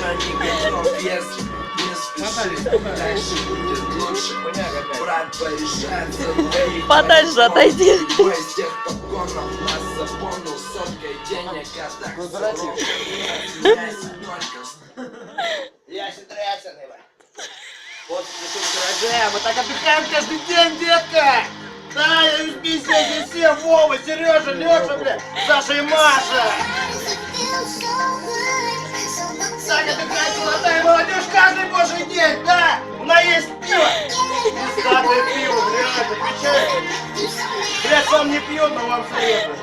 еще не готов, если не спеши, дальше будет лучше. Брат порешает за твои Подальше отойди. Бой с тех погонов нас запомнил соткой денег, а так Извиняйся только Ясен трясен, Вот в гараже, мы так отдыхаем каждый день, детка! Да, я из здесь все, Вова, Сережа, Леша, бля, Саша и Маша! Божий день, да? У нас есть пиво! Пиздатое пиво, реально, отвечаю. Блядь, сам не пьет, но вам советую.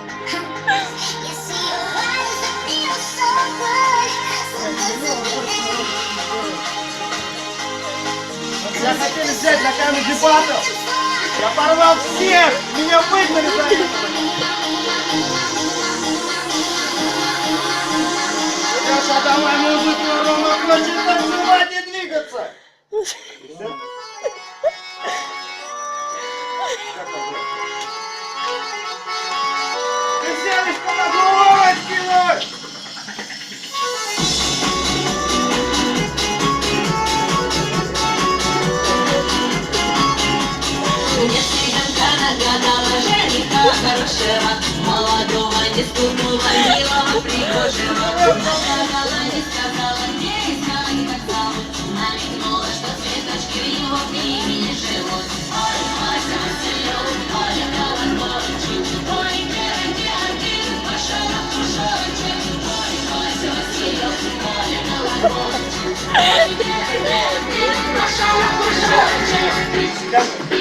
Я хотели взять на камеру дебатов. Я порвал всех! Меня выгнали за это! Леша, давай музыку, жениха хорошего, Молодого, нескупного, милого, пригожего. Thank you.